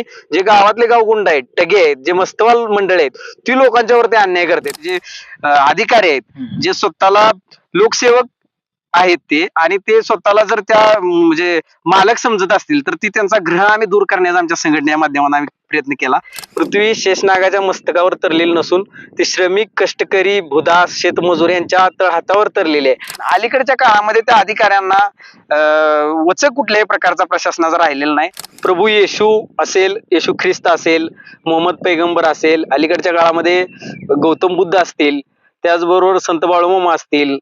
आणि जे गावातले गावगुंड आहेत टगे आहेत जे मस्तवाल मंडळ आहेत ती लोकांच्यावरती अन्याय करतात. जे अधिकारी आहेत जे स्वतःला लोकसेवक आहेत ते. आणि ते स्वतःला जर त्या म्हणजे मालक समजत असतील तर ती त्यांचा ग्रह आम्ही दूर करण्याचा आमच्या संघटनेच्या माध्यमातून आम्ही प्रयत्न केला. पृथ्वी शेषनागाच्या मस्तकावर तरलेली नसून ते श्रमिक कष्टकरी भुदास शेतमजूर यांच्या हातावर तरलेले आहे. अलीकडच्या काळामध्ये त्या अधिकाऱ्यांना अं, वचक कुठल्याही प्रकारचा प्रशासनाचा राहिलेला नाही. प्रभू येशू असेल येशू ख्रिस्त असेल मोहम्मद पैगंबर असेल अलीकडच्या काळामध्ये गौतम बुद्ध असतील त्याचबरोबर संत बाळूमामा असतील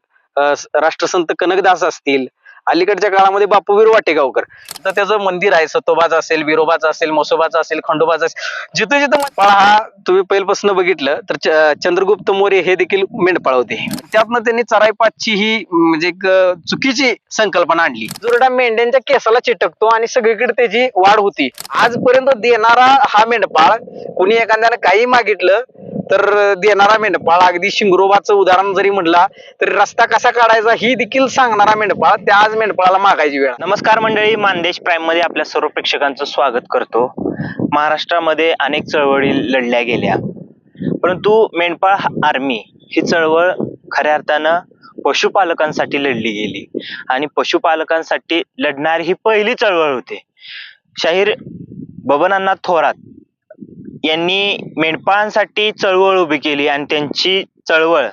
राष्ट्रसंत कनकदास असतील अलीकडच्या काळामध्ये बापूवीर वाटेगावकर. तर त्याचं मंदिर आहे सतोबाचं असेल बिरोबाचं असेल मोसोबाचं असेल खंडोबाचं असेल जिथं जिथं मेंढपाळ हा तुम्ही पहिल्यापासून बघितलं तर चंद्रगुप्त मौर्य हे देखील मेंढपाळ होते. त्यातनं त्यांनी चराईपातची ही म्हणजे एक चुकीची संकल्पना आणली. जोरडा मेंढ्यांच्या केसाला चिटकतो आणि सगळीकडे त्याची वाढ होती. आजपर्यंत देणारा हा मेंढपाळ कुणी एखाद्यानं काही मागितलं तर देणारा मेंढपाळ अगदी शिंगरोबाचं उदाहरण जरी म्हटला तरी रस्ता कसा काढायचा ही देखील सांगणारा मेंढपाळ त्या आज मेंढपाळाला मागायची वेळ नमस्कार मंडळी मानदेश प्राईममध्ये आपल्या सर्व प्रेक्षकांचं स्वागत करतो. महाराष्ट्रामध्ये अनेक चळवळी लढल्या गेल्या. परंतु मेंढपाळ आर्मी ही चळवळ खऱ्या अर्थानं पशुपालकांसाठी लढली गेली. आणि पशुपालकांसाठी लढणारी ही पहिली चळवळ होती. शाहीर बबनांना थोरात यांनी मेंढपाळांसाठी चळवळ उभी केली आणि त्यांची चळवळ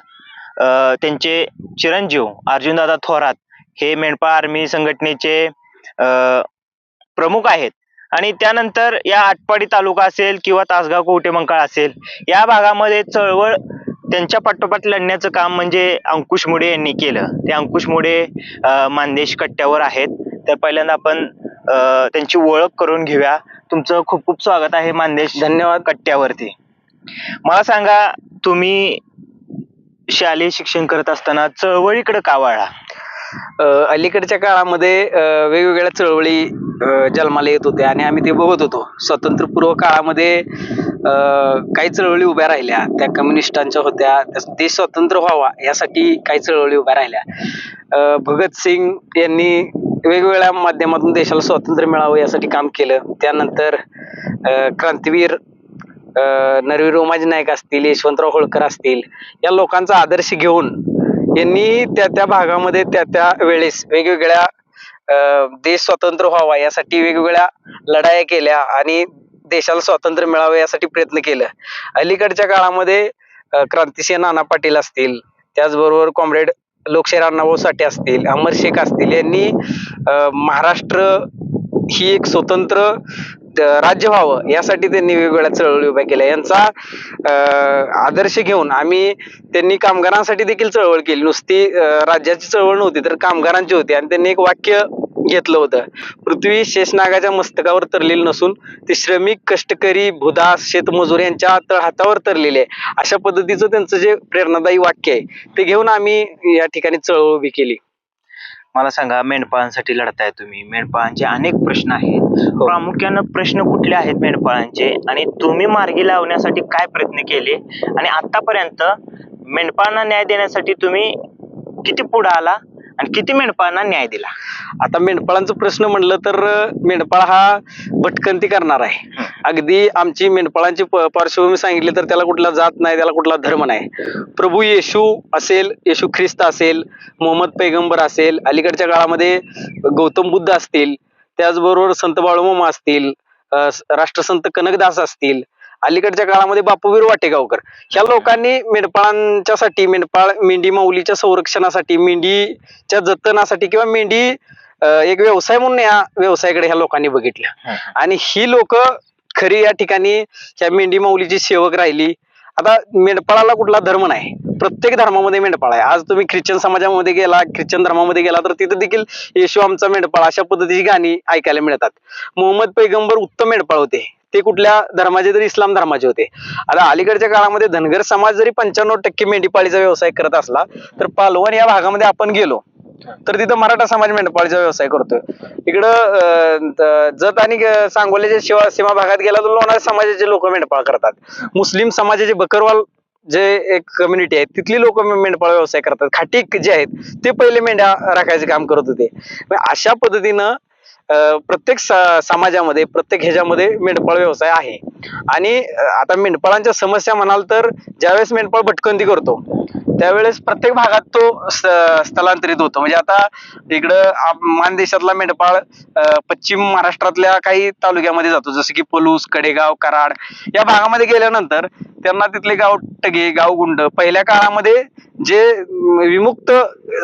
त्यांचे चिरंजीव अर्जुनदादा थोरात हे मेंढपाळ आर्मी संघटनेचे प्रमुख आहेत. आणि त्यानंतर या आटपाडी तालुका असेल किंवा तासगाव कवटेमंकाळ असेल या भागामध्ये चळवळ त्यांच्या पाठोपाठ लढण्याचं काम म्हणजे अंकुश मुडे यांनी केलं. ते अंकुश मुडे मानदेश कट्ट्यावर आहेत. तर पहिल्यांदा आपण त्यांची ओळख करून घेऊया. तुमचं खूप खूप स्वागत आहे मानदेश धन्यवाद. कट्ट्यावरती. मला सांगा तुम्ही शालेय शिक्षण करत असताना चळवळीकडे का वळला? अलीकडच्या काळामध्ये वेगवेगळ्या चळवळी जन्माला येत होत्या आणि आम्ही ते बघत होतो. स्वातंत्र्यपूर्व काळामध्ये काही चळवळी उभ्या राहिल्या. त्या कम्युनिस्टांच्या होत्या त्या- देश स्वतंत्र व्हावा यासाठी काही चळवळी उभ्या राहिल्या. भगतसिंग यांनी वेगवेगळ्या माध्यमातून देशाला स्वातंत्र्य मिळावं यासाठी काम केलं. त्यानंतर क्रांतीवीर नरवीर उमाजी नाईक असतील यशवंतराव होळकर असतील या लोकांचा आदर्श घेऊन यांनी त्या त्या भागामध्ये त्या त्या वेळेस वेगवेगळ्या देश स्वतंत्र व्हावा यासाठी वेगवेगळ्या लढाया केल्या आणि देशाला स्वातंत्र्य मिळावं यासाठी प्रयत्न केलं. अलीकडच्या काळामध्ये क्रांतिसिंह नाना पाटील असतील त्याचबरोबर कॉम्रेड लोकशाही अण्णाभाऊ साठे असतील अमर शेख असतील यांनी महाराष्ट्र ही एक स्वतंत्र राज्य व्हावं यासाठी त्यांनी वेगवेगळ्या चळवळी उभ्या केल्या. यांचा आदर्श घेऊन आम्ही त्यांनी कामगारांसाठी देखील चळवळ केली. नुसती राज्याची चळवळ नव्हती तर कामगारांची होती. आणि त्यांनी एक वाक्य घेतलं होतं. पृथ्वी शेषनागाच्या मस्तकावर तरलेली नसून ते श्रमिक कष्टकरी भुदास शेतमजूर यांच्या तळहातावर तरलेले आहे. अशा पद्धतीचं त्यांचं जे प्रेरणादायी वाक्य आहे ते घेऊन आम्ही या ठिकाणी चळवळ उभी केली. मला सांगा मेंढपाळांसाठी लढताय तुम्ही. मेंढपाळांचे अनेक प्रश्न आहेत. प्रामुख्यानं प्रश्न कुठले आहेत मेंढपाळांचे? आणि तुम्ही मार्गी लावण्यासाठी काय प्रयत्न केले? आणि आतापर्यंत मेंढपाळांना न्याय देण्यासाठी तुम्ही किती पुढे आला? आणि किती मेंढपाळांना न्याय दिला? आता मेंढपाळांचा प्रश्न म्हणलं तर मेंढपाळ हा भटकंती करणार आहे. अगदी आमची मेंढपाळांची पार्श्वभूमी सांगितली तर त्याला कुठला जात नाही त्याला कुठला धर्म नाही. प्रभू येशू असेल येशू ख्रिस्त असेल मोहम्मद पैगंबर असेल अलीकडच्या काळामध्ये गौतम बुद्ध असतील त्याचबरोबर संत बाळूमामा असतील राष्ट्रसंत कनकदास असतील अलीकडच्या काळामध्ये बापूवीर वाटेगावकर. ह्या लोकांनी मेंढपाळांच्यासाठी मेंढपाळ मेंढी माऊलीच्या संरक्षणासाठी मेंढीच्या जतनासाठी किंवा मेंढी एक व्यवसाय म्हणून या व्यवसायाकडे ह्या लोकांनी बघितलं. आणि ही लोक खरी या ठिकाणी ह्या मेंढी माऊलीची सेवक राहिली. आता मेंढपाळाला कुठला धर्म नाही. प्रत्येक धर्मामध्ये मेंढपाळ आहे. आज तुम्ही ख्रिश्चन समाजामध्ये गेला ख्रिश्चन धर्मामध्ये गेला तर तिथं देखील येशू आमचा मेंढपाळ अशा पद्धतीची गाणी ऐकायला मिळतात. मोहम्मद पैगंबर उत्तम मेंढपाळ होते. ते कुठल्या धर्माचे तरी इस्लाम धर्माचे होते. आता अलीकडच्या काळामध्ये धनगर समाज जरी पंच्याण्णव टक्के मेंढीपाळीचा व्यवसाय करत असला तर पालवण या भागामध्ये आपण गेलो तर तिथं मराठा समाज मेंढपाळीचा व्यवसाय करतोय. इकडं जत आणि सांगोल्याच्या शिवा सीमा भागात गेला तर लोणार समाजाचे लोक मेंढपाळ करतात. मुस्लिम समाजाचे बकरवाल जे एक कम्युनिटी आहे तिथली लोक मेंढपाळ व्यवसाय करतात. खाटीक जे आहेत ते पहिले मेंढ्या राखायचे काम करत होते. अशा पद्धतीनं प्रत्येक स- समाजामध्ये प्रत्येक ह्याच्यामध्ये मेंढपाळ व्यवसाय आहे. आणि आता मेंढपाळांच्या समस्या म्हणाल तर ज्यावेळेस मेंढपाळ भटकंती करतो त्यावेळेस प्रत्येक भागात तो स्थलांतरित होतो. म्हणजे आता इकडं मानदेशातला मेंढपाळ पश्चिम महाराष्ट्रातल्या काही तालुक्यामध्ये जातो. जसं की पलूस कडेगाव कराड या भागामध्ये गेल्यानंतर त्यांना तिथले गाव टगे गावगुंड पहिल्या काळामध्ये जे विमुक्त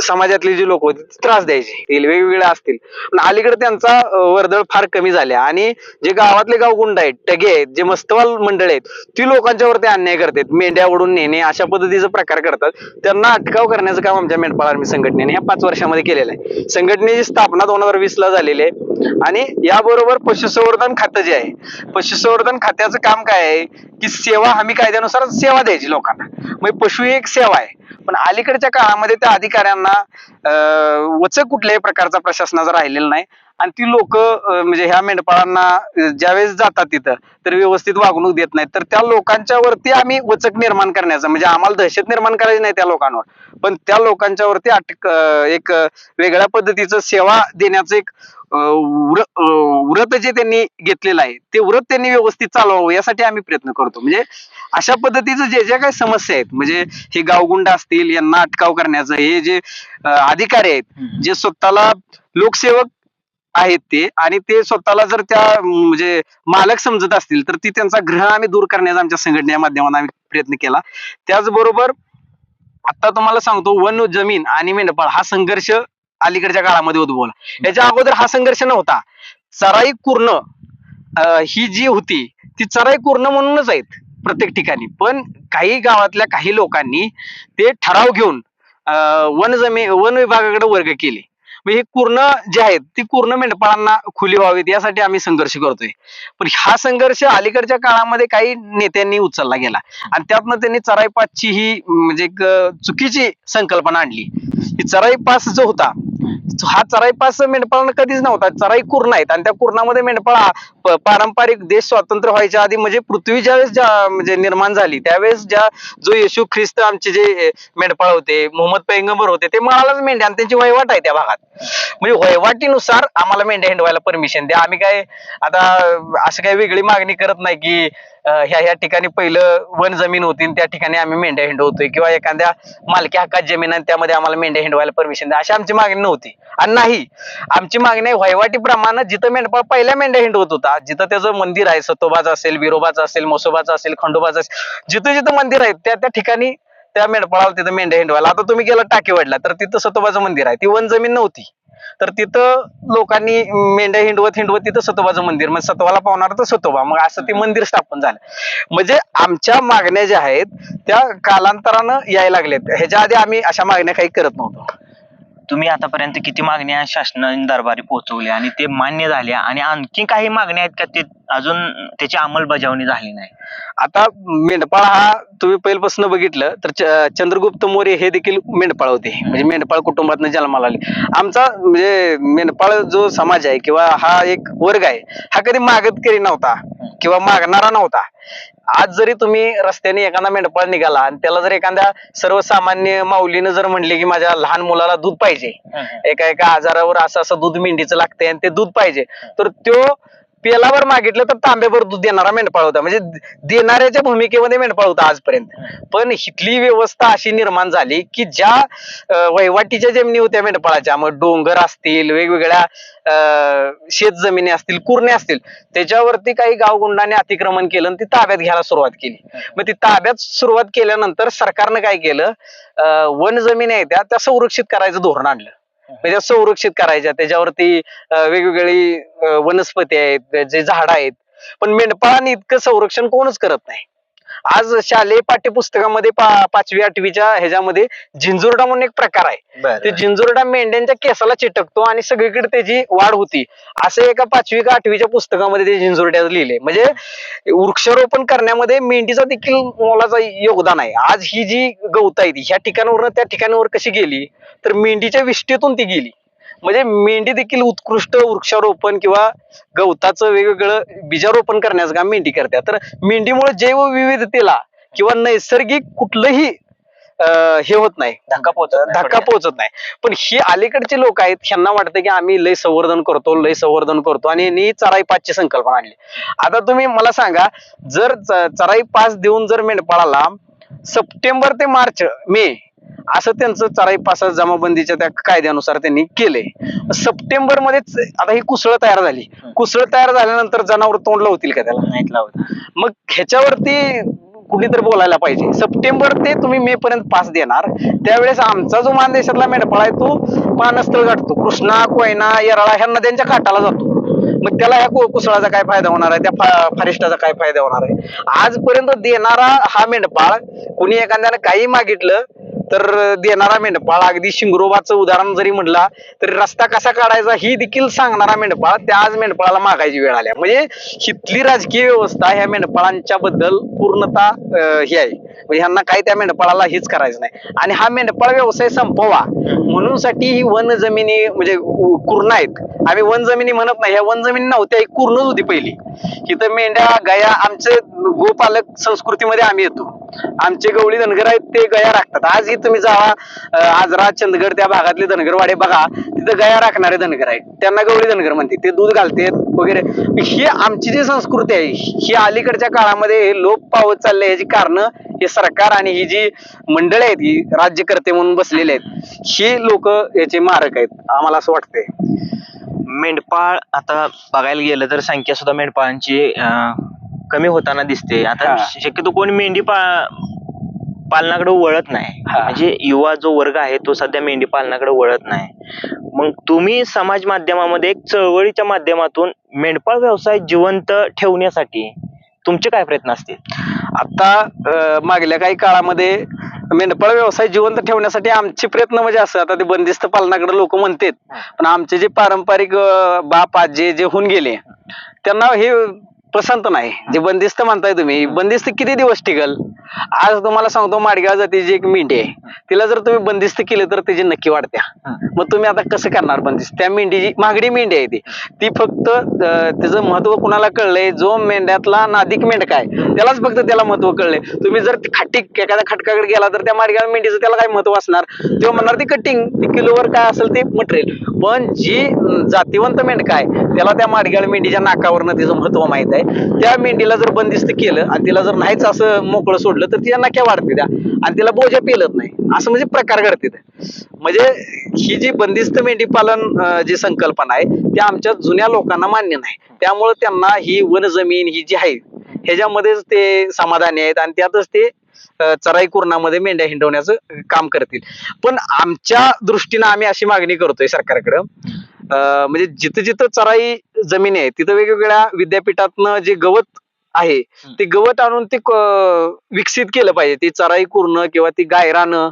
समाजातले जे लोक होते त्रास द्यायचे. ते वेगवेगळे असतील. पण अलीकडे त्यांचा वर्दळ फार कमी झाल्या आणि जे गावातले गावगुंड आहेत टगे आहेत जे मस्तवाल मंडळ आहेत ती लोकांच्यावरती अन्याय करतात. मेंढ्या ओढून नेणे अशा पद्धतीचे प्रकार करतात. त्यांना अटकाव करण्याचं काम आमच्या मेंढपाळ आर्मी संघटनेने या पाच वर्षामध्ये केलेलं आहे. संघटनेची स्थापना दोन हजार वीस ला झालेली आहे. आणि याबरोबर पशुसंवर्धन खातं जे आहे पशुसंवर्धन खात्याचं काम काय आहे? की सेवा हमी कायद्यानुसार सेवा द्यायची लोकांना. म्हणजे पशु एक सेवा आहे. पण अलीकडच्या काळामध्ये त्या अधिकाऱ्यांना अं, वचक कुठल्याही प्रकारचा प्रशासनाचा राहिलेला नाही आणि ती लोक म्हणजे ह्या मेंढपाळांना ज्यावेळेस जातात तिथं तर व्यवस्थित वागणूक देत नाहीत. तर त्या लोकांच्या वरती आम्ही वचक निर्माण करण्याचा म्हणजे आम्हाला दहशत निर्माण करायची नाही त्या लोकांवर. पण त्या लोकांच्या वरती अटक एक वेगळ्या पद्धतीचं सेवा देण्याचं एक व्रत जे त्यांनी घेतलेलं आहे ते व्रत त्यांनी व्यवस्थित चालवावं यासाठी आम्ही प्रयत्न करतो. म्हणजे अशा पद्धतीचं जे ज्या काही समस्या आहेत म्हणजे हे गावगुंड असतील यांना अटकाव करण्याचं हे जे अधिकारी आहेत जे स्वतःला लोकसेवक आहेत ते आणि ते स्वतःला जर त्या म्हणजे मालक समजत असतील तर ती त्यांचा ग्रह आम्ही दूर करण्याचा आमच्या संघटनेच्या माध्यमातून आम्ही प्रयत्न केला. त्याचबरोबर आता तुम्हाला सांगतो वन जमीन आणि मेंढपाळ हा संघर्ष अलीकडच्या काळामध्ये उद्भवला. याच्या अगोदर हा संघर्ष नव्हता. चराई कुर्ण ही जी होती ती चराई कुर्ण म्हणूनच आहेत. प्रत्येक ठिकाणी. पण काही गावातल्या काही लोकांनी ते ठराव घेऊन वन जमीन वन विभागाकडे वर्ग केले. म्हणजे हे पूर्ण जे आहेत ती कुर्ण मेंढपाळांना खुली व्हावीत यासाठी आम्ही संघर्ष करतोय. पण हा संघर्ष अलीकडच्या काळामध्ये काही नेत्यांनी उचलला गेला. आणि त्यातनं त्यांनी चराई पासची ही म्हणजे एक चुकीची संकल्पना आणली. की चराई पास जो होता हा चराई पास मेंढपाळांना कधीच नव्हता. चराई कुरणा आहेत आणि त्या कुरणामध्ये मेंढपाळ पारंपरिक देश स्वातंत्र्य व्हायच्या आधी म्हणजे पृथ्वी ज्यावेळेस ज्या म्हणजे निर्माण झाली त्यावेळेस ज्या जो येशू ख्रिस्त आमचे जे मेंढपाळ होते मोहम्मद पैगंबर होते ते मळालाच मेंढ्या आणि त्यांची वहिवाट आहे त्या भागात. म्हणजे वहिवाटीनुसार आम्हाला मेंढ्या हिंडवायला परमिशन द्या. आम्ही काय आता असं काही वेगळी मागणी करत नाही की ह्या ह्या ठिकाणी पहिलं वन जमीन होती त्या ठिकाणी आम्ही मेंढ्या हिंडवतोय. किंवा एखाद्या मालकी हक्कात जमीन आणि त्यामध्ये आम्हाला मेंढ्या हिंडवायला परमिशन द्या. अशी आमची मागणी नव्हती. आणि नाही आमची मागणी वहिवाटीप्रमाणे जिथं मेंढपाळ पहिल्या मेंढ्या हिंडवत होता जिथं त्याचं मंदिर आहे सतोबाचं असेल विरोबाचं असेल मसोबाचं असेल खंडोबाचं असेल जिथं जिथं मंदिर आहे त्या त्या ठिकाणी त्या मेंढपाळाला तिथं मेंढ्या हिंडवायला. आता तुम्ही गेला टाकेवाडला तर तिथं सतोबाचं मंदिर आहे. ती वन जमीन नव्हती. तर तिथं लोकांनी मेंढ्या हिंडवत हिंडवत तिथं सतोबाचं मंदिर मग सतोबाला पावणार तर सतोबा. मग असं ते मंदिर स्थापन झालं. म्हणजे आमच्या मागण्या ज्या आहेत त्या कालांतरानं यायला लागल्यात ह्याच्या आधी आम्ही अशा मागण्या काही करत नव्हतो. तुम्ही आतापर्यंत किती मागण्या शासना दरबारी पोहोचवल्या आणि ते मान्य झाल्या आणि आणखी काही मागण्या आहेत का ते अजून त्याची अंमलबजावणी झाली नाही. आता मेंढपाळ हा तुम्ही पहिल्यापासून बघितलं तर च- चंद्रगुप्त मौर्य हे देखील मेंढपाळ होते. म्हणजे मेंढपाळ कुटुंबातनं जन्माला आले. आमचा म्हणजे मेंढपाळ जो समाज आहे किंवा हा एक वर्ग आहे हा कधी मागतकरी नव्हता किंवा मागणारा नव्हता. आज जरी तुम्ही रस्त्याने एखादा मेंढपाळ निघाला आणि त्याला जर एखाद्या सर्वसामान्य माऊलीनं जर म्हणले की माझ्या लहान मुलाला दूध पाहिजे एका एका आजारावर असं असं दूध मेंढीचं लागतंय आणि ते दूध पाहिजे तर तो पेलावर मागितलं तर तांब्यावर दूध देणारा मेंढपाळ होता. म्हणजे देणाऱ्याच्या भूमिकेमध्ये मेंढपाळ होता आजपर्यंत. पण इथली व्यवस्था अशी निर्माण झाली की ज्या वैवाटीच्या वहिवाटीच्या जमिनी होत्या मेंढपाळाच्या मग डोंगर असतील वेगवेगळ्या शेत जमिनी असतील कुरणे असतील त्याच्यावरती काही गावगुंडाने अतिक्रमण केलं आणि ती ताब्यात घ्यायला सुरुवात केली. मग ती ताब्यात सुरुवात केल्यानंतर सरकारनं काय केलं? अं, वन जमिनी आहेत त्या संरक्षित करायचं धोरण आणलं. म्हणजे संरक्षित करायच्या. त्याच्यावरती वेगवेगळी वनस्पती आहेत जे झाड आहेत. पण मेंढपाळांनी इतकं संरक्षण कोणच करत नाही. आज शालेय पाठ्यपुस्तकामध्ये पाचवी आठवीच्या ह्याच्यामध्ये झिंजुरडा म्हणून एक प्रकार आहे. ते झिंजुरडा मेंढ्यांच्या केसाला चिटकतो आणि सगळीकडे त्याची वाढ होती. असं एका पाचवी का आठवीच्या पुस्तकामध्ये ते झिंजुरड्या लिहिले. म्हणजे वृक्षारोपण करण्यामध्ये मेंढीचा देखील मोलाचा योगदान आहे. आज ही जी गवत आहे ती ह्या ठिकाणावरून त्या ठिकाणावर कशी गेली तर मेंढीच्या विष्ठेतून ती गेली. म्हणजे मेंढी देखील उत्कृष्ट वृक्षारोपण किंवा गवताचं वेगवेगळं बीजारोपण करण्याचं काम मेंढी करते तर मेंढीमुळे जैवविविधतेला किंवा नैसर्गिक कुठलंही हे होत नाही. धक्का पोहोचत नाही धक्का. पोहोचत नाही. पण ही अलीकडचे लोक आहेत ह्यांना वाटतं की आम्ही लय संवर्धन करतो लय संवर्धन करतो आणि यांनी चराई पाचची संकल्पना आणली. आता तुम्ही मला सांगा जर चराई पास देऊन जर मेंढपाळाला सप्टेंबर ते मार्च मे असं त्यांचं चराई पास जमाबंदीच्या त्या कायद्यानुसार त्यांनी केले सप्टेंबर मध्येच आता ही कुसळ तयार झाली. कुसळ तयार झाल्यानंतर जनावर तोंड लावतील का त्याला? नाहीत लावत. मग ह्याच्यावरती कुणीतरी बोलायला पाहिजे. सप्टेंबर ते तुम्ही मे पर्यंत पास देणार. त्यावेळेस आमचा जो मानदेशातला मेंढपाळ आहे तो पानस्थळ गाठतो. कृष्णा कोयना येराळा ह्या नद्यांच्या काठाला जातो. मग त्याला ह्या कुसळाचा काय फायदा होणार आहे? त्या फा- फारिष्टाचा काय फायदा होणार आहे? आजपर्यंत देणारा हा मेंढपाळ कुणी एखाद्यानं काही मागितलं तर देणारा मेंढपाळ अगदी शिंगरोबाचं उदाहरण जरी म्हटला तरी रस्ता कसा काढायचा ही देखील सांगणारा मेंढपाळ त्या आज मेंढपाळाला मागायची वेळ आल्या म्हणजे हिथली राजकीय व्यवस्था ह्या मेंढपाळांच्या बद्दल पूर्णता ही आहे. म्हणजे ह्यांना काही त्या मेंढपाळाला हीच करायचं नाही. आणि हा मेंढपाळ व्यवसाय संपवा. म्हणून साठी ही वन जमिनी म्हणजे उ- कुर्ण आहेत. आम्ही वन जमिनी म्हणत नाही. ह्या वन जमिनी नव्हत्या ही कुरणच होती पहिली. इथं मेंढ्या गया आमचे गोपालक संस्कृतीमध्ये आम्ही येतो. आमचे गवळी धनगर आहेत ते गया राखतात. आजही तुम्ही जावा आजरा चंदगड त्या भागातले धनगरवाडे बघा. तिथं गया राखणारे धनगर आहेत. त्यांना गवळी धनगर म्हणते ते दूध घालतात वगैरे. ही आमची जी संस्कृती आहे ही अलीकडच्या काळामध्ये लोप पावत चालले याची कारण हे सरकार आणि ही जी मंडळी आहेत ही राज्यकर्ते म्हणून बसलेले आहेत ही लोक याचे मारक आहेत आम्हाला असं वाटतंय. मेंढपाळ आता बघायला गेलं तर संख्या सुद्धा मेंढपाळांची कमी होताना दिसते. आता हा. शक्यतो कोणी मेंढी पा- पालनाकडे वळत नाही. हा. म्हणजे युवा जो वर्ग आहे तो सध्या मेंढी पालनाकडे वळत नाही. मग तुम्ही समाज माध्यमामध्ये एक चळवळीच्या माध्यमातून मेंढपाळ व्यवसाय जिवंत ठेवण्यासाठी तुमचे काय प्रयत्न असतील? आता अं, मागल्या काही काळामध्ये मेंढपाळ व्यवसाय जिवंत ठेवण्यासाठी आमचे प्रयत्न म्हणजे असं आता ते बंदिस्त पालनाकडे लोक म्हणतात. पण आमचे जे पारंपरिक अं, बाप आजे जे होऊन गेले त्यांना हे पसंत नाही. जे बंदिस्त म्हणताय तुम्ही बंदिस्त किती दिवस टिकल? आज तुम्हाला सांगतो माडगाव जातीची एक मेंढी आहे. तिला जर तुम्ही बंदिस्त केले तर त्याची नक्की वाढत्या. मग तुम्ही आता कसं करणार बंदिस्त? त्या मेंढीची महागडी मेंढी आहे ती. ती फक्त त्याचं महत्त्व कुणाला कळलंय? जो मेंढ्यातला नादिक मेंढका आहे त्यालाच फक्त त्याला महत्त्व कळलंय. तुम्ही जर ती खाटीक एखाद्या खटकाकडे गेला तर त्या माडगाव मेंढीचं त्याला काय महत्त्व असणार? तेव्हा म्हणणार ती कटिंग ती किलोवर काय असेल ते मटेरियल पण जी जातीवंत मेंढका आहे त्याला त्या माडगाळ मेंढीच्या नाकावरनं तिचं महत्त्व माहीत आहे. त्या मेंढीला जर बंदिस्त केलं आणि तिला जर नाहीच असं मोकळं सोडलं तर तिला नक्या वाढते त्या? आणि तिला बोजा पेलत नाही. असं म्हणजे प्रकार घडते म्हणजे ही जी बंदिस्त मेंढी पालन जी संकल्पना आहे ती आमच्या जुन्या लोकांना मान्य नाही. त्यामुळे त्यांना ही वन जमीन ही जी आहे ह्याच्यामध्येच ते समाधानी आहेत आणि त्यातच ते चराई कुरणामध्ये मेंढ्या हिंडवण्याचं काम करतील. पण आमच्या दृष्टीनं आम्ही अशी मागणी करतोय सरकारकडं. अं, म्हणजे जिथं जिथं चराई जमिनी आहे तिथं वेगवेगळ्या विद्यापीठातनं जे गवत आहे ते गवत आणून ते विकसित केलं पाहिजे. ती चराई कुरणं किंवा ती गायरानं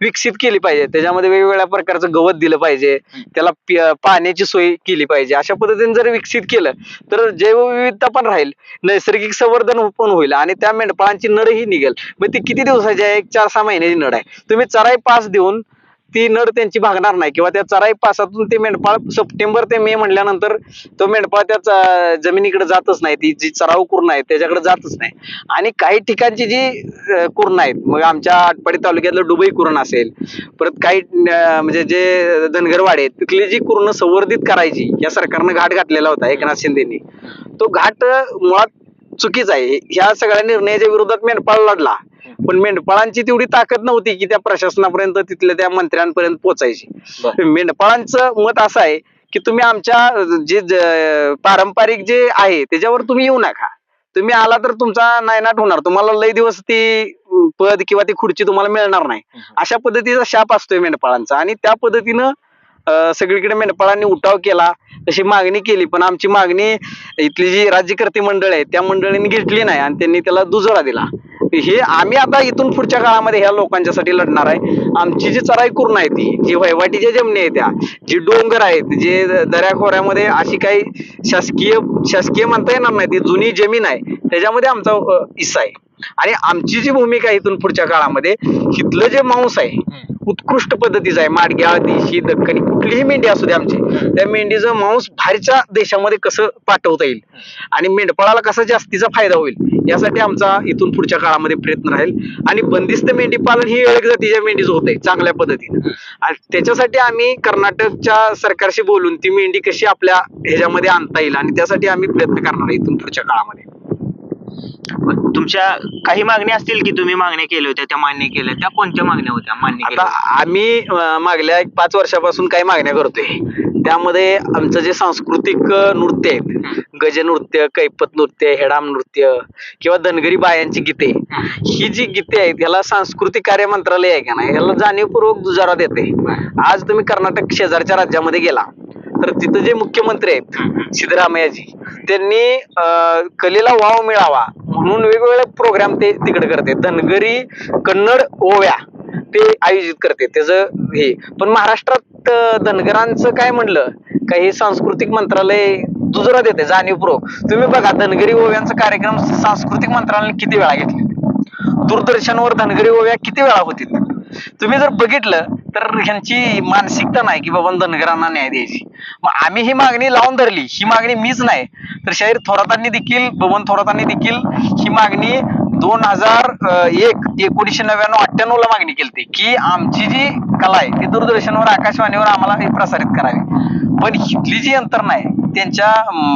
विकसित केली पाहिजे. त्याच्यामध्ये वेगवेगळ्या प्रकारचं गवत दिलं पाहिजे. त्याला पाण्याची सोय केली पाहिजे. अशा पद्धतीने जर विकसित केलं तर जैवविविधता पण राहील. नैसर्गिक संवर्धन पण होईल आणि त्या मेंढपाळांची नडही निघेल. मग ती किती दिवसाची आहे? एक चार सहा महिन्याची नड आहे. तुम्ही चराई पास देऊन ती नड त्यांची भागणार नाही. किंवा त्या चराई पासातून ते मेंढपाळ सप्टेंबर ते मे म्हणल्यानंतर तो मेंढपाळ त्या जमिनीकडे जातच नाही. ती जी चराव कुरण आहे त्याच्याकडे जातच नाही. आणि काही ठिकाणची जी कुरण आहेत मग आमच्या आटपाडी तालुक्यातलं डुबई कुरण असेल परत काही म्हणजे जे धनगरवाडे आहेत तिथली जी कुरण संवर्धित करायची या सरकारनं घाट घातलेला होता एकनाथ शिंदेनी. तो घाट मुळात चुकीचा आहे. ह्या सगळ्या निर्णयाच्या विरोधात मेंढपाळ लढला. पण मेंढपाळांची तेवढी ताकद नव्हती की त्या प्रशासनापर्यंत तिथल्या त्या मंत्र्यांपर्यंत पोहोचायची मेंढपाळांचं मत असं आहे की तुम्ही आमच्या जे पारंपरिक जे आहे त्याच्यावर तुम्ही येऊ नका. तुम्ही आला तर तुमचा नायनाट होणार. तुम्हाला लय दिवस ती पद किंवा ती खुर्ची तुम्हाला मिळणार नाही. अशा पद्धतीचा शाप असतोय मेंढपाळांचा. आणि त्या पद्धतीनं सगळीकडे मेंढपाळांनी उठाव केला तशी मागणी केली पण आमची मागणी इथली जी राज्यकर्ते मंडळ आहे त्या मंडळींनी घेतली नाही आणि त्यांनी त्याला दुजोरा दिला. हे आम्ही आता इथून पुढच्या काळामध्ये ह्या लोकांच्यासाठी लढणार आहे. आमची जी चराई करून आहे ती जी वहिवाटीच्या जमिनी आहेत त्या जी डोंगर आहेत जे दऱ्याखोऱ्यामध्ये अशी काही शासकीय शासकीय म्हणता येणार नाही ती जुनी जमीन आहे त्याच्यामध्ये आमचा हिस्सा आहे. आणि आमची जी भूमिका आहे इथून पुढच्या काळामध्ये इथलं जे मांस आहे उत्कृष्ट पद्धतीचा आहे. माडग्या देशी दक्कनी कुठलीही मेंढी असू दे आमची. त्या मेंढीचं मांस बाहेरच्या देशामध्ये कसं पाठवता येईल? आणि मेंढपाळाला कसा जास्तीचा फायदा होईल? यासाठी आमचा इथून पुढच्या काळामध्ये प्रयत्न राहील. आणि बंदिस्त मेंढी पालन ही एक जातीच्या मेंढीचं होत आहे चांगल्या पद्धतीने. आणि त्याच्यासाठी आम्ही कर्नाटकच्या सरकारशी बोलून ती मेंढी कशी आपल्या ह्याच्यामध्ये आणता येईल? आणि त्यासाठी आम्ही प्रयत्न करणार आहे इथून पुढच्या काळामध्ये. तुमच्या काही मागण्या असतील की तुम्ही मागण्या केल्या होत्या त्या मान्य केल्या त्या कोणत्या मागण्या होत्या मान्य आता केल्या आम्ही अं, मागल्या एक पाच वर्षापासून काही मागण्या करतोय. त्यामध्ये आमचं जे सांस्कृतिक अं, नृत्य आहेत गज नृत्य कैपत नृत्य हेडाम नृत्य किंवा धनगरी बायांची गीते ही जी गीते आहेत याला सांस्कृतिक कार्य मंत्रालय आहे का नाही? याला जाणीवपूर्वक दुजारा देते आज तुम्ही कर्नाटक शेजारच्या राज्यामध्ये गेला. तर तिथं जे मुख्यमंत्री आहेत सिद्धरामय्याजी त्यांनी कलेला वाव मिळावा म्हणून वेगवेगळे प्रोग्राम ते तिकडे करते. धनगरी कन्नड ओव्या ते आयोजित करते. त्याचं हे. पण महाराष्ट्रात धनगरांचं काय म्हणलं? का हे सांस्कृतिक मंत्रालय दुजरा देते जाणीवपूर्वक. तुम्ही बघा धनगरी ओव्यांचा कार्यक्रम सांस्कृतिक मंत्रालयाने किती वेळा घेतले? दूरदर्शनवर धनगरी ओव्या किती वेळा होतील? तुम्ही जर बघितलं तर ह्यांची मानसिकता नाही की बाबा धनगरांना न्याय द्यायची. मग आम्ही ही मागणी लावून धरली ही मागणी मीच नाही. तर शाहीर थोरातांनी देखील बबन थोरातांनी देखील ही मागणी दोन हजार एक एकोणीसशे नव्याण्णव अठ्ठ्याण्णव ला मागणी केली की आमची जी कला आहे ती दूरदर्शनवर आकाशवाणीवर आम्हाला हे प्रसारित करावी. पण इथली जी यंत्रणा आहे त्यांच्या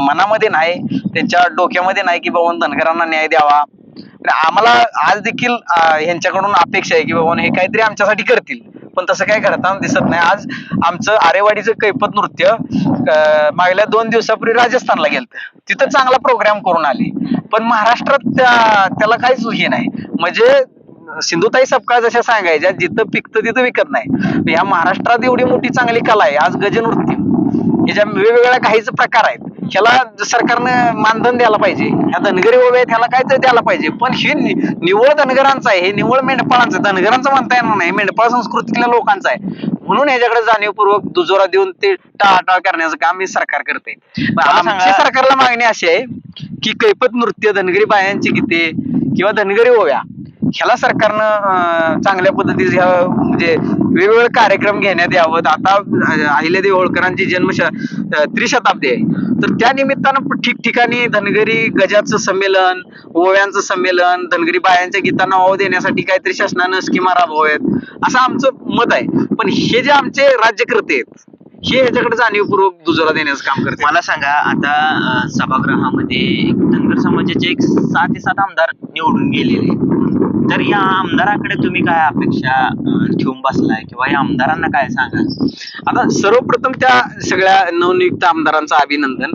मनामध्ये नाही त्यांच्या डोक्यामध्ये नाही की बाबा धनगरांना न्याय द्यावा. आम्हाला आज देखील यांच्याकडून अपेक्षा आहे की बाबा हे काहीतरी आमच्यासाठी करतील. पण तसं काय करताना दिसत नाही. आज आमचं आरेवाडीचं कैपत नृत्य मागल्या दोन दिवसापूर्वी राजस्थानला गेलं तिथं चांगला प्रोग्राम करून आले. पण महाराष्ट्रात त्या- त्याला काहीच हे नाही. म्हणजे सिंधुताई सपकाळ जशा सांगायच्या जिथं पिकतं तिथं विकत नाही. ह्या महाराष्ट्रात एवढी मोठी चांगली कला आहे. आज गजनृत्य. ह्याच्या वेगवेगळ्या काहीच प्रकार आहेत. ह्याला सरकारनं मानधन द्यायला पाहिजे. ह्या धनगरी आहेत ह्याला काहीतरी द्यायला पाहिजे. पण हे निव्वळ धनगरांचं आहे हे निव्वळ मेंढपाळांचं. धनगरांचं म्हणता येणार नाही मेंढपाळ संस्कृतीतल्या लोकांचं आहे. म्हणून ह्याच्याकडे जाणीवपूर्वक दुजोरा देऊन ते टाळाटाळ करण्याचं काम हे सरकार करते. मला आमची सांगा- सरकारला मागणी अशी आहे की कैपत नृत्य धनगरी बायांची गीते किंवा धनगरी ओव्या ह्याला सरकारनं चांगल्या पद्धतीचे ह्या म्हणजे वेगवेगळे कार्यक्रम घेण्यात यावं. आता अहिल्यादेवी होळकरांची जन्म त्रिशताब्दी आहे. तर त्या निमित्तानं ठिकठिकाणी धनगरी गजाचं संमेलन ओव्यांचं संमेलन धनगरी बायांच्या गीतांना वाव देण्यासाठी काहीतरी शासनानं स्कीमा राबवाव्यात असं आमचं मत आहे. पण हे जे आमचे राज्यकर्ते आहेत हे ह्याच्याकडे जाणीवपूर्वक दुजोरा देण्याचं काम करते. मला सांगा आता अं, सभागृहामध्ये धनगर समाजाचे एक सहा ते सात आमदार निवडून गेलेले तर या आमदाराकडे तुम्ही काय अपेक्षा अं, ठेवून बसलाय? किंवा या आमदारांना काय सांगा? आता सर्वप्रथम त्या सगळ्या नवनियुक्त आमदारांचं अभिनंदन.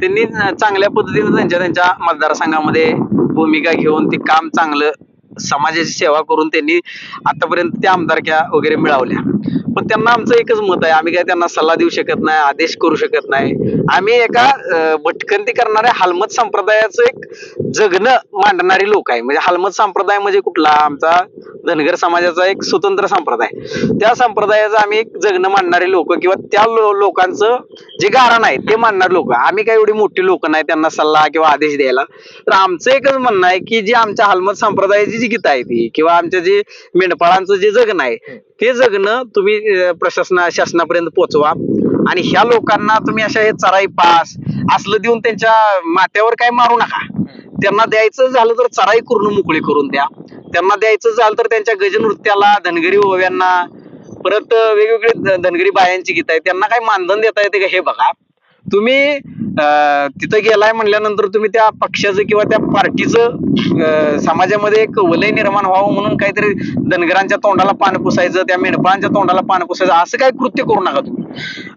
त्यांनी चांगल्या पद्धतीने त्यांच्या त्यांच्या मतदारसंघामध्ये भूमिका घेऊन ते काम चांगलं समाजाची सेवा करून त्यांनी आतापर्यंत त्या आमदारक्या वगैरे मिळवल्या. पण त्यांना आमचं एकच मत आहे. आम्ही काय त्यांना सल्ला देऊ शकत नाही आदेश करू शकत नाही. आम्ही एका भटकंती करणाऱ्या हालमत संप्रदायाचं एक जगणं मांडणारी लोक आहे. म्हणजे हालमत संप्रदाय म्हणजे कुठला? आमचा धनगर समाजाचा एक स्वतंत्र संप्रदाय. त्या संप्रदायाचं आम्ही एक जगणं मांडणारे लोक किंवा त्या लोकांचं जे गारण आहे ते मांडणारे लोक. आम्ही काय एवढी मोठी लोक नाही त्यांना सल्ला किंवा आदेश द्यायला. तर आमचं एकच म्हणणं आहे की जी आमच्या हालमत संप्रदायाची जी गीत आहे ती किंवा आमच्या जे मेंढपाळांचं जे जगणं आहे ते जगणं तुम्ही प्रशासना शासनापर्यंत पोहोचवा आणि ह्या लोकांना तुम्ही अशा हे चराई पास असलं देऊन त्यांच्या माथ्यावर काय मारू नका. त्यांना द्यायचं झालं तर चराई करून मोकळी करून द्या. त्यांना द्यायचं झालं तर त्यांच्या गजनृत्याला धनगरी ओव्यांना परत वेगवेगळे धनगरी बायांची गीत आहे त्यांना काय मानधन देता येते का हे बघा. तुम्ही तिथं गेलाय म्हणल्यानंतर तुम्ही त्या पक्षाचं किंवा त्या पार्टीचं अं, समाजामध्ये एक वलय निर्माण व्हावं म्हणून काहीतरी धनगरांच्या तोंडाला पान पुसायचं त्या मेंढपाळांच्या तोंडाला पान पुसायचं असं काही कृत्य करू नका तुम्ही.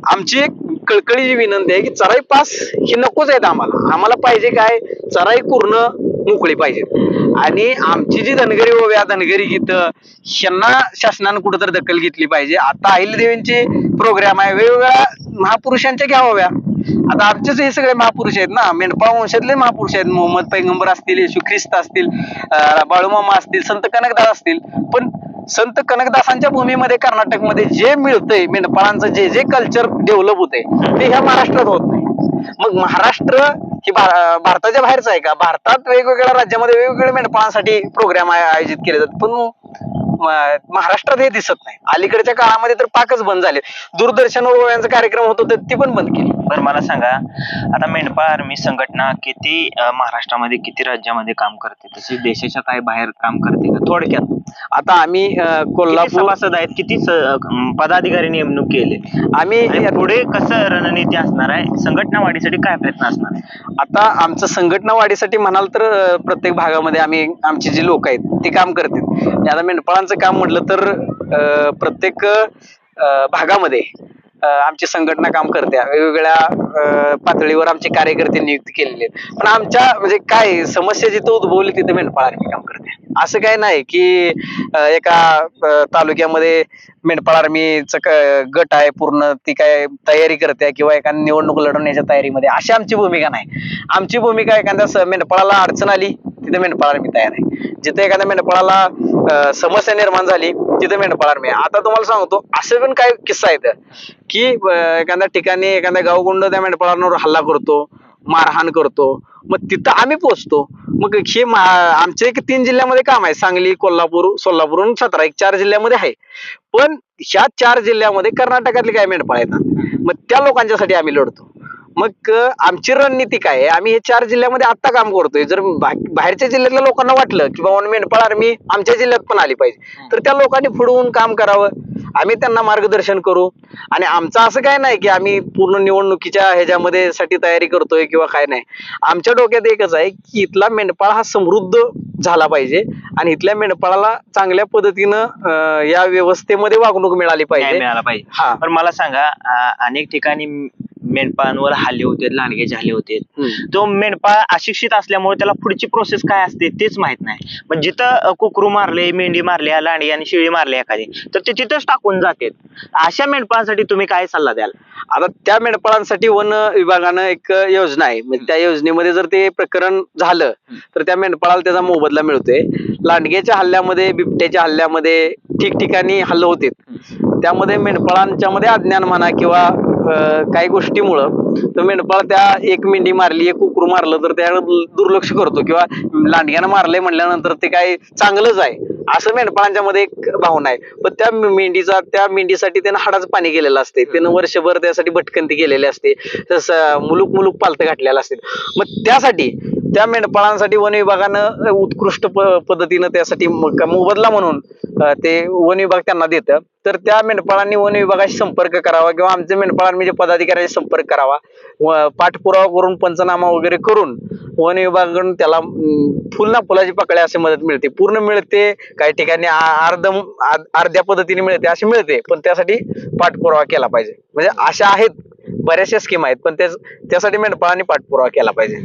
आमची एक कळकळीची विनंती आहे की चराई पास हे नकोच आहेत आम्हाला. आम्हाला पाहिजे काय? चराई कुरणं मोकळी पाहिजे. आणि आमची जी धनगरी ओव्या धनगरी गीत ह्यांना शासनानं कुठंतरी दखल घेतली पाहिजे. आता अहिल्यादेवींचे प्रोग्राम आहे वेगवेगळ्या महापुरुषांच्या घ्या ओव्या आता आमचेच हे सगळे महापुरुष आहेत ना. मेंढपाळ वंशातले महापुरुष आहेत. मोहम्मद पैगंबर असतील येशू ख्रिस्त असतील बाळूमामा असतील संत कनकदास असतील. पण संत कनकदासांच्या भूमीमध्ये कर्नाटकमध्ये जे मिळतंय मेंढपाळांचं जे जे कल्चर डेव्हलप होतंय ते ह्या महाराष्ट्रात होत नाही. मग महाराष्ट्र ही भारताच्या बाहेरच आहे का? भारतात वेगवेगळ्या राज्यामध्ये वेगवेगळ्या मेंढपाळांसाठी प्रोग्राम आयोजित केले जातात. पण महाराष्ट्रात हे दिसत नाही. अलीकडच्या काळामध्ये तर पाकच बंद झाले. दूरदर्शनवर ओव्यांचा कार्यक्रम होत तर ती पण बंद केली. बरं मला सांगा आता मेंढपाळ आर्मी संघटना किती महाराष्ट्रामध्ये किती राज्यामध्ये काम करते? तशी देशाच्या काय बाहेर काम करते का? थोडक्यात. आता आम्ही अं, किती कोल्हापूर सभासद आहेत? किती स- पदाधिकारी नेमणूक केले? आम्ही आणि पुढे कसं रणनीती असणार आहे? संघटना वाढीसाठी काय प्रयत्न असणार? आहे आता आमचं संघटना वाढीसाठी म्हणाल तर अं, प्रत्येक भागामध्ये आम्ही आमची जी लोक आहेत ती काम करतात. आता मेंढपाळांचं काम म्हटलं तर अं, प्रत्येक अं, भागामध्ये आमची संघटना काम करते. वेगवेगळ्या पातळीवर आमचे कार्यकर्ते नियुक्त केलेले आहेत. पण आमच्या म्हणजे काय समस्या जिथं उद्भवली तिथे मेंढपाळ आर्मी काम करते. असं काय नाही की एका तालुक्यामध्ये मेंढपाळ आर्मीचं गट आहे पूर्ण ती काय तयारी करते किंवा एखादी निवडणूक लढवण्याच्या तयारीमध्ये. अशी आमची भूमिका नाही. आमची भूमिका एखाद्या मेंढपाळाला अडचण आली तिथे मेंढपाळ मी तयार आहे. जिथे एखाद्या मेंढपाळाला समस्या निर्माण झाली तिथे मेंढपाळ मी आता तुम्हाला सांगतो असं पण काय किस्सा आहेत की एखाद्या ठिकाणी एखाद्या गावगुंड त्या मेंढपाळांवर हल्ला करतो मारहाण करतो मग तिथं आम्ही पोचतो मग हे आमच्या एक तीन जिल्ह्यामध्ये काम आहे. सांगली कोल्हापूर सोलापूर आणि एक चार जिल्ह्यामध्ये आहे. पण ह्या चार जिल्ह्यामध्ये कर्नाटकातले काय मेंढपाळ येतात. मग त्या लोकांच्यासाठी आम्ही लढतो. मग आमची रणनीती काय आहे? आम्ही हे चार जिल्ह्यामध्ये आता काम करतोय. जर बाहेरच्या जिल्ह्यातल्या लोकांना वाटलं की बाबा मेंढपाळ आर्मी आमच्या जिल्ह्यात पण आली पाहिजे. तर त्या लोकांनी पुढवून काम करावं. आम्ही त्यांना मार्गदर्शन करू. आणि आमचं असं काय नाही की आम्ही पूर्ण निवडणुकीच्या ह्याच्यामध्ये साठी तयारी करतोय किंवा काय नाही. आमच्या डोक्यात एकच आहे की इथला मेंढपाळ हा समृद्ध झाला पाहिजे. आणि इथल्या मेंढपाळाला चांगल्या पद्धतीनं या व्यवस्थेमध्ये वागणूक मिळाली पाहिजे. मिळाला पाहिजे. हा. पण मला सांगा अनेक ठिकाणी मेंढपाळांवर हल्ले होते लांडगे झाले होते. तो मेंढपाळ अशिक्षित असल्यामुळे त्याला पुढची प्रोसेस काय असते तेच माहीत नाही. पण जिथं कुकरू मारले मेंढी मारली लांडगी आणि शिळी मारली एखादी तर ते तिथंच टाकून जाते अशा मेंढपाळांसाठी तुम्ही काय सल्ला द्याल? आता त्या मेंढपाळांसाठी वन विभागानं एक योजना आहे. म्हणजे त्या योजनेमध्ये जर ते प्रकरण झालं तर त्या मेंढपाळाला त्याचा मोबदला मिळतोय. लांडग्याच्या हल्ल्यामध्ये बिबट्याच्या हल्ल्यामध्ये ठिकठिकाणी हल्ले होते त्यामध्ये मेंढपाळांच्या मध्ये अज्ञान म्हणा किंवा काही गोष्टीमुळं तो मेंढपाळ त्या एक मेंढी मारली एक कुकरू मारलं तर त्याकडे दुर्लक्ष करतो किंवा लांडग्यानं मारलंय म्हणल्यानंतर ते काय चांगलंच आहे. असं मेंढपाळांच्या मध्ये एक भावना आहे. पण त्या मेंढीचा त्या मेंढीसाठी त्यानं हाडाचं पाणी केलेलं असते त्यानं वर्षभर त्यासाठी भटकंती केलेली असते. तसं मुलूक मुलूक पालत घातलेलं असते. मग त्यासाठी त्या मेंढपाळांसाठी वन विभागानं उत्कृष्ट प- पद्धतीनं त्यासाठी मोबदला म्हणून ते वन विभाग त्यांना देतं. तर त्या मेंढपाळांनी वन विभागाशी संपर्क करावा किंवा आमच्या मेंढपाळांनी म्हणजे पदाधिकाऱ्यांशी संपर्क करावा व पाठपुरावा करून पंचनामा वगैरे करून वन विभागाकडून त्याला अं, फुल ना फुलाची पकड्या अशी मदत मिळते. पूर्ण मिळते काही ठिकाणी अर्ध अर्ध्या पद्धतीने मिळते अशी मिळते. पण त्यासाठी पाठपुरावा केला पाहिजे. म्हणजे अशा आहेत बऱ्याचशा स्कीम आहेत पण त्यासाठी मेंढपाळांनी पाठपुरावा केला पाहिजे.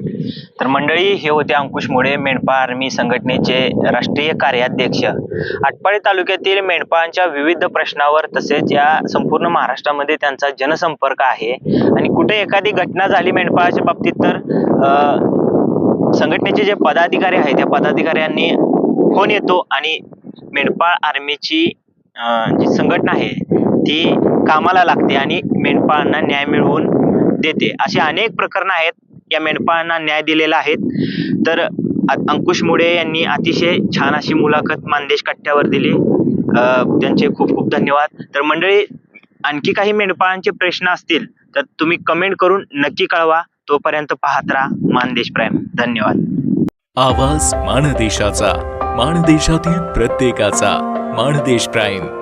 तर मंडळी हे होते अंकुश मुळे मेंढपाळ आर्मी संघटनेचे राष्ट्रीय कार्याध्यक्ष. आटपाडी तालुक्यातील मेंढपाळांच्या विविध प्रश्नावर तसेच या संपूर्ण महाराष्ट्रामध्ये त्यांचा जनसंपर्क आहे. आणि कुठे एखादी घटना झाली मेंढपाळाच्या बाबतीत तर संघटनेचे जे पदाधिकारी आहेत त्या पदाधिकाऱ्यांनी फोन येतो आणि मेंढपाळ आर्मीची जी संघटना आहे ती कामाला लागते आणि मेंढपाळांना न्याय मिळवून देते. असे अनेक प्रकरणं आहेत. या मेंढपाळांना न्याय दिलेला आहेत तर अंकुश मुळे यांनी अतिशय छान अशी मुलाखत मानदेश कट्ट्यावर दिली. त्यांचे खूप खूप धन्यवाद. तर मंडळी आणखी काही मेंढपाळांचे प्रश्न असतील तर तुम्ही कमेंट करून नक्की कळवा. तोपर्यंत पाहत राहा मानदेश प्राईम. धन्यवाद. आवाज मानदेशाचा मानदेशातील प्रत्येकाचा माणदेश प्राईम.